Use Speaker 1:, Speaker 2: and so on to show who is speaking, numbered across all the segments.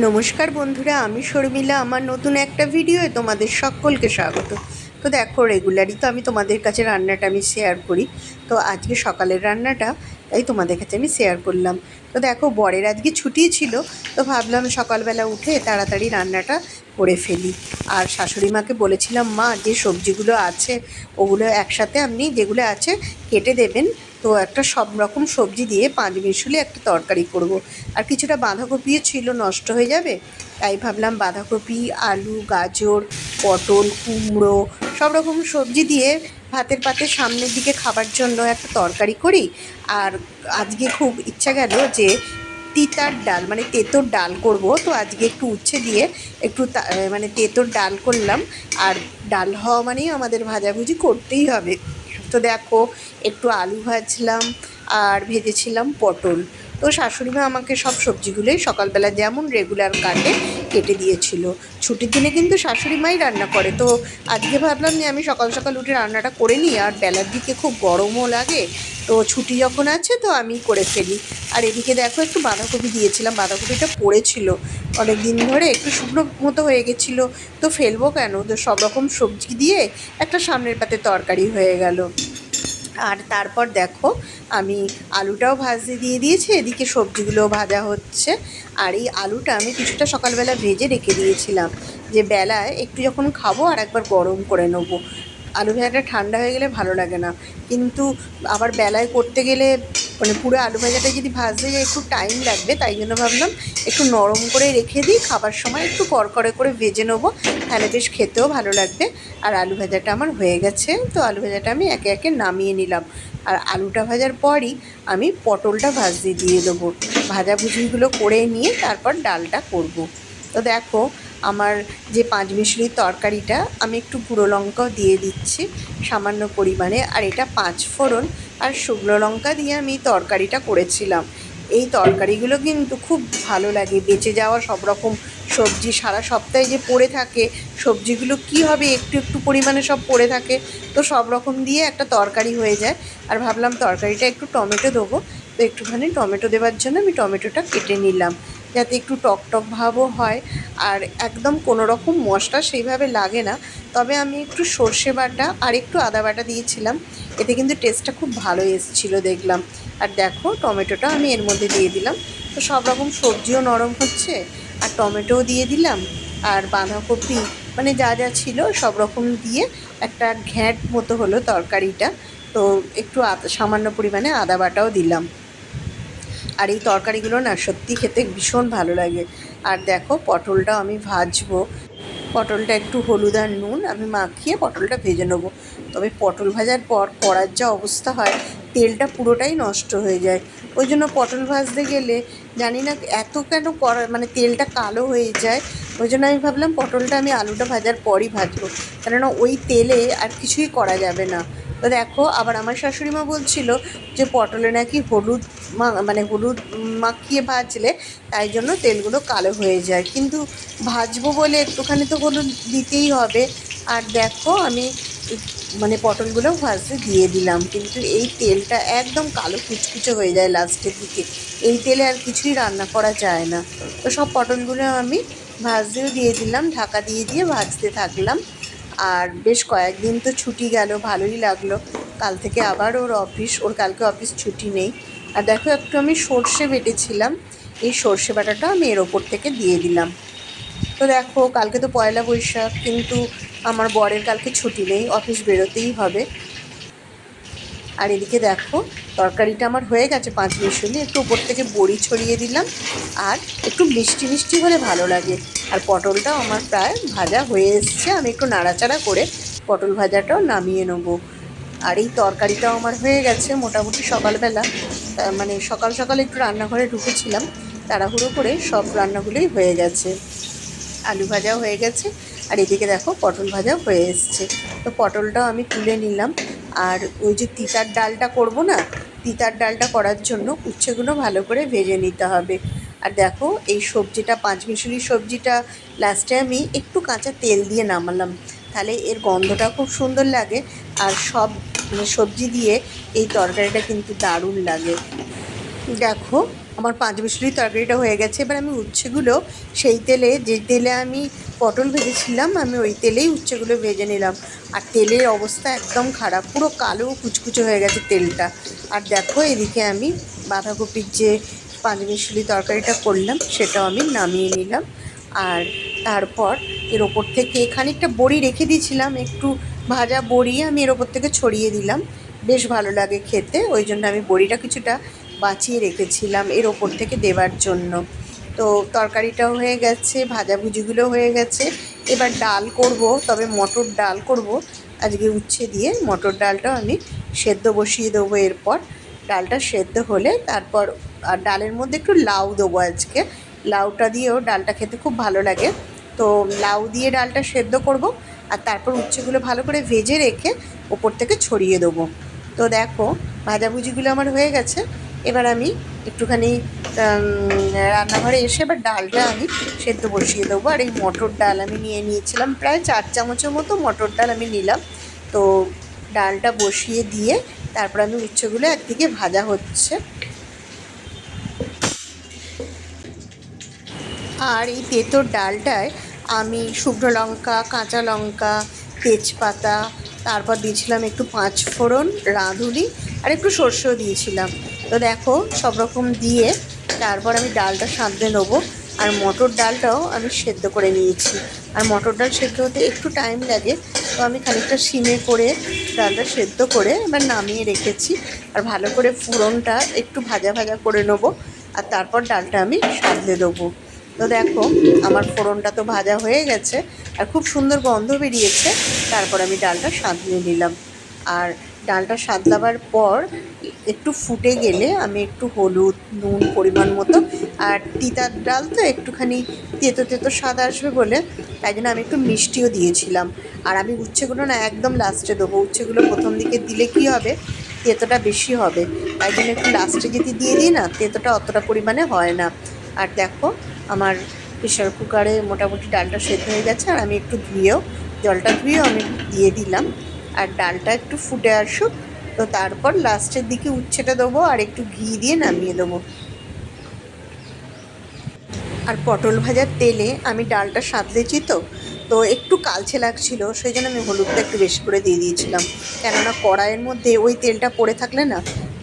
Speaker 1: নমস্কার বন্ধুরা, আমি শর্মিলা। আমার নতুন একটা ভিডিওয়ে তোমাদের সকলকে স্বাগত। তো দেখো রেগুলারই তো আমি তোমাদের কাছে রান্নাটা আমি শেয়ার করি। তো আজকে সকালের রান্নাটা তাই তোমাদের কাছে আমি শেয়ার করলাম। তো দেখো, বরের আজকে ছুটি ছিল, তো ভাবলাম সকালবেলা উঠে তাড়াতাড়ি রান্নাটা করে ফেলি। আর শাশুড়ি মাকে বলেছিলাম, মা, যে সবজিগুলো আছে, ওগুলো একসাথে আপনি যেগুলো আছে, কেটে দেবেন তো একটা সব রকম সবজি দিয়ে পাঁচ মিশুলি একটা তরকারি করব। আর কিছুটা বাঁধাকপিও ছিল, নষ্ট হয়ে যাবে। তাই ভাবলাম বাঁধাকপি, আলু, গাজর, পটল, কুমড়ো সব রকম সবজি দিয়ে ভাতের পাতে সামনের দিকে খাবার জন্য একটা তরকারি করি। আর আজকে খুব ইচ্ছা গেল যে তিতার ডাল মানে তেঁতোর ডাল করব। তো আজকে একটু উচ্ছে দিয়ে একটু মানে তেঁতোর ডাল করলাম। আর ডাল হওয়া মানেই আমাদের ভাজাভুজি করতেই হবে। তো দেখো একটু আলু ভাজলাম আর ভেজেছিলাম পটল। তো শাশুড়ি মা আমাকে সব সবজিগুলোই সকালবেলা যেমন রেগুলার কাটে, কেটে দিয়েছিল। ছুটির দিনে কিন্তু শাশুড়ি মাই রান্না করে। তো আজকে ভাবলাম যে আমি সকাল সকাল উঠে রান্নাটা করে নিই, আর বেলার দিকে খুব গরমও লাগে। তো ছুটি যখন আছে তো আমি করে ফেলি। আর এদিকে দেখো একটু বাঁধাকপি দিয়েছিলাম, বাঁধাকপিটা পড়েছিল অনেক দিন ধরে, একটু শুকনো মতো হয়ে গেছিল। তো ফেলব কেন? তো সব রকম সবজি দিয়ে একটা সামনের পাতে তরকারি হয়ে গেল। আর তারপর দেখো, আমি আলুটাও ভাজতে দিয়ে দিয়েছি, এদিকে সবজিগুলোও ভাজা হচ্ছে। আর এই আলুটা আমি কিছুটা সকালবেলা ভেজে রেখে দিয়েছিলাম, যে বেলায় একটু যখন খাব আর একবার গরম করে নেব। আলু ভাজাটা ঠান্ডা হয়ে গেলে ভালো লাগে না। কিন্তু আবার বেলায় করতে গেলে মানে পুরো আলু ভাজাটা যদি ভাজতে যায় একটু টাইম লাগবে, তাই জন্য ভাবলাম একটু নরম করে রেখে দিই, খাবার সময় একটু করকরে করে ভেজে নেব, তাহলে বেশ খেতেও ভালো লাগবে। আর আলু ভাজাটা আমার হয়ে গেছে, তো আলু ভাজাটা আমি একে একে নামিয়ে নিলাম। আর আলুটা ভাজার পরই আমি পটলটা ভাজতে দিয়ে দেবো। ভাজাভুজিগুলো করে নিয়ে তারপর ডালটা করব। তো দেখো আমার যে পাঁচ মিশরির তরকারিটা, আমি একটু গুঁড়ো লঙ্কাও দিয়ে দিচ্ছি সামান্য পরিমাণে। আর এটা পাঁচ ফোড়ন আর শুকনো লঙ্কা দিয়ে আমি তরকারিটা করেছিলাম। এই তরকারিগুলো কিন্তু খুব ভালো লাগে, বেঁচে যাওয়া সব রকম সবজি, সারা সপ্তাহে যে পড়ে থাকে, সবজিগুলো কি হবে, একটু একটু পরিমাণে সব পড়ে থাকে, তো সব রকম দিয়ে একটা তরকারি হয়ে যায়। আর ভাবলাম তরকারিটা একটু টমেটো দেবো, তো একটুখানি টমেটো দেওয়ার জন্য আমি টমেটোটা কেটে নিলাম। যাতে একটু টক টক ভাবও হয় আর একদম কোনো রকম মশলা সেইভাবে লাগে না। তবে আমি একটু সর্ষে বাটা আর একটু আদা বাটা দিয়েছিলাম। এতে কিন্তু টেস্টটা খুব ভালো এসেছিল দেখলাম। আর দেখো টমেটোটা আমি এর মধ্যে দিয়ে দিলাম। তো সব রকম সবজিও নরম হচ্ছে আর টমেটোও দিয়ে দিলাম। আর বাঁধাকপি মানে যা যা ছিল সব রকম দিয়ে একটা ঘ্যাঁট মতো হলো তরকারিটা। তো একটু সামান্য পরিমাণে আদা বাটাও দিলাম। আর এই তরকারিগুলো না সত্যি খেতে ভীষণ ভালো লাগে। আর দেখো, পটলটাও আমি ভাজবো। পটলটা একটু হলুদ আর নুন আমি মাখিয়ে পটলটা ভেজে নেব। তবে পটল ভাজার পর কড়ার যা অবস্থা হয়, তেলটা পুরোটাই নষ্ট হয়ে যায়। ওই জন্য পটল ভাজতে গেলে জানি না এত কেন কড়া মানে তেলটা কালো হয়ে যায়, ওই জন্য আমি ভাবলাম পটলটা আমি আলুটা ভাজার পরই ভাজবো। কেননা ওই তেলে আর কিছুই করা যাবে না। তো দেখো, আবার আমার শাশুড়ি মা বলছিল যে পটলে নাকি হলুদ মানে হলুদ মাখিয়ে ভাজলে তাই জন্য তেলগুলো কালো হয়ে যায়। কিন্তু ভাজবো বলে একটুখানি তো হলুদ দিতেই হবে। আর দেখো, আমি মানে পটলগুলো ভাজতে দিয়ে দিলাম। কিন্তু এই তেলটা একদম কালো কুচকুচে হয়ে যায় লাস্টের দিকে। এই তেলে আর কিছুই রান্না করা যায় না। তো সব পটলগুলো আমি ভাজতেও দিয়ে দিলাম, ঢাকা দিয়ে দিয়ে ভাজতে থাকলাম। আর বেশ কয়েকদিন তো ছুটি গেল, ভালোই লাগল। কাল থেকে আবার ওর অফিস ওর কালকে অফিস ছুটি নেই। আর দেখো, একটু আমি সর্ষে বেটেছিলাম। এই সর্ষে বাটাটা আমি এর ওপর থেকে দিয়ে দিলাম। তো দেখো, কালকে তো পয়লা বৈশাখ, কিন্তু আমার বরের কালকে ছুটি নেই অফিস বেরোতেই হবে। আর এদিকে দেখো, তরকারিটা আমার হয়ে গেছে পাঁচ মিশলি একটু উপর থেকে বড়ি ছড়িয়ে দিলাম আর একটু মিষ্টি মিষ্টি হলে ভালো লাগে। আর পটলটাও আমার প্রায় ভাজা হয়ে এসছে। আমি একটু নাড়াচাড়া করে পটল ভাজাটাও নামিয়ে নেব। আর এই তরকারিটাও আমার হয়ে গেছে মোটামুটি সকালবেলা। মানে সকাল সকাল একটু রান্নাঘরে ঢুকেছিলাম। তাড়াহুড়ো করে সব রান্নাগুলোই হয়ে গেছে। আলু ভাজাও হয়ে গেছে। আর এদিকে দেখো পটল ভাজাও হয়ে এসছে। তো পটলটাও আমি তুলে নিলাম। আর ওই যে তিতার ডালটা করব না, তিতার ডালটা করার জন্য উচ্ছেগুলো ভালো করে ভেজে নিতে হবে। আর দেখো, এই সবজিটা পাঁচমিশুলি সবজিটা লাস্টে আমি একটু কাঁচা তেল দিয়ে নামালাম। তাহলে এর গন্ধটা খুব সুন্দর লাগে। আর সব মানে সবজি দিয়ে এই তরকারিটা কিন্তু দারুণ লাগে। দেখো, আমার পাঁচ মিশরির তরকারিটা হয়ে গেছে। এবার আমি উচ্ছেগুলো সেই তেলে, যে তেলে আমি পটল ভেজেছিলাম, আমি ওই তেলেই উচ্ছেগুলো ভেজে নিলাম। আর তেলের অবস্থা একদম খারাপ, পুরো কালো কুচকুচো হয়ে গেছে তেলটা। আর দেখো, এদিকে আমি বাঁধাকপির যে পাঁচ মিশরি তরকারিটা করলাম, সেটাও আমি নামিয়ে নিলাম। আর তারপর এর ওপর থেকে খানিকটা বড়ি রেখে দিয়েছিলাম, একটু ভাজা বড়ি আমি এর ওপর থেকে ছড়িয়ে দিলাম। বেশ ভালো লাগে খেতে, ওই জন্য আমি বড়িটা কিছুটা বাঁচিয়ে রেখেছিলাম এর ওপর থেকে দেওয়ার জন্য। তো তরকারিটাও হয়ে গেছে ভাজাভুজিগুলো হয়ে গেছে। এবার ডাল করব, তবে মটর ডাল করব। আজকে উচ্ছে দিয়ে মটর ডালটাও আমি সেদ্ধ বসিয়ে দেবো এরপর। ডালটা সেদ্ধ হলে তারপর আর ডালের মধ্যে একটু লাউ দেবো আজকে। লাউটা দিয়েও ডালটা খেতে খুব ভালো লাগে। তো লাউ দিয়ে ডালটা সেদ্ধ করব আর তারপর উচ্ছেগুলো ভালো করে ভেজে রেখে ওপর থেকে ছড়িয়ে দেবো। তো দেখো ভাজাভুজিগুলো আমার হয়ে গেছে। এবার আমি একটুখানি রান্নাঘরে এসে এবার ডালটা আমি সেদ্ধ বসিয়ে দেবো। আর এই মটর ডাল আমি নিয়ে নিয়েছিলাম, প্রায় চার চামচের মতো মটর ডাল আমি নিলাম। তো ডালটা বসিয়ে দিয়ে তারপর আমি উচ্ছেগুলো একদিকে ভাজা হচ্ছে। আর এই তেঁতোর ডালটায় আমি শুকনো লঙ্কা, কাঁচা লঙ্কা, তেজপাতা, তারপর দিয়েছিলাম একটু পাঁচ ফোড়ন রাঁধুনি, আর একটু সর্ষেও দিয়েছিলাম। তো দেখো, সব রকম দিয়ে তারপর আমি ডালটা সাঁতলে নেব। আর মটর ডালটাও আমি সেদ্ধ করে নিয়েছি। আর মটর ডাল সেদ্ধ হতে একটু টাইম লাগে, তো আমি খানিকটা সিমে করে ডালটা সেদ্ধ করে এবার নামিয়ে রেখেছি। আর ভালো করে ফোড়নটা একটু ভাজা ভাজা করে নেব, আর তারপর ডালটা আমি সাঁতলে দেবো। তো দেখো, আমার ফোড়নটা তো ভাজা হয়ে গেছে, আর খুব সুন্দর গন্ধ বেরিয়েছে, তারপর আমি ডালটা সাঁতলে নিলাম। আর ডালটা সাঁতলাবার পর একটু ফুটে গেলে আমি একটু হলুদ, নুন, পরিমাণ মতো আর তিতার ডাল তো একটুখানি তেতো তেতো স্বাদ আসবে বলে তাই জন্য আমি একটু মিষ্টিও দিয়েছিলাম। আর আমি উচ্ছেগুলো না একদম লাস্টে দেবো, উচ্ছেগুলো প্রথম দিকে দিলে কী হবে? তেতোটা বেশি হবে। তাই জন্য একটু লাস্টে যদি দিয়ে দিই না, তেতোটা অতটা পরিমাণে হয় না। আর দেখো, আমার প্রেশার কুকারে মোটামুটি ডালটা সেদ্ধ হয়ে গেছে আর আমি একটু ধুয়েও, জলটা ধুয়েও আমি দিয়ে দিলাম। আর ডালটা একটু ফুটে আসুক, তো তারপর লাস্টের দিকে উচ্ছেটা দেবো আর একটু ঘি দিয়ে নামিয়ে দেবো। আর পটল ভাজার তেলে আমি ডালটা সাঁতলেছি তো তো একটু কালছে লাগছিল, সেই জন্য আমি হলুদটা একটু বেশি করে দিয়ে দিয়েছিলাম। কেননা কড়াইয়ের মধ্যে ওই তেলটা পড়ে থাকলে না,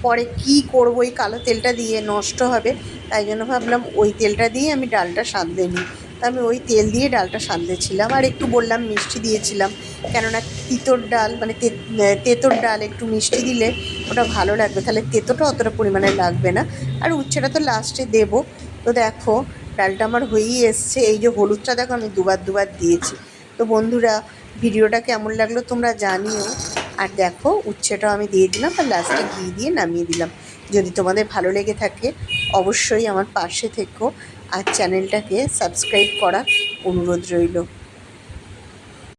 Speaker 1: পরে কি করব ওই কালো তেলটা দিয়ে নষ্ট হবে, তাই জন্য ভাবলাম ওই তেলটা দিয়ে আমি ডালটা সাঁতলে নিই। তা আমি ওই তেল দিয়ে ডালটা সাঁতলেছিলাম আর একটু বললাম, মিষ্টি দিয়েছিলাম। কেননা তিতোর ডাল মানে তেঁতোর ডাল একটু মিষ্টি দিলে ওটা ভালো লাগবে। তাহলে তেঁতোটা অতটা পরিমাণে লাগবে না। আর উচ্ছেটা তো লাস্টে দেবো। তো দেখো, ডালটা আমার হয়েই এসছে। এই যে হলুদটা দেখো, আমি দুবার দুবার দিয়েছি। তো বন্ধুরা, ভিডিওটা কেমন লাগল তোমরা জানিও। আর দেখো, উচ্ছেটাও আমি দিয়ে দিলাম আর লাস্টে ঘি দিয়ে নামিয়ে দিলাম। যদি তোমাদের ভালো লেগে থাকে, অবশ্যই আমার পাশে থেকো। আর চ্যানেলটাকে সাবস্ক্রাইব করার অনুরোধ রইল।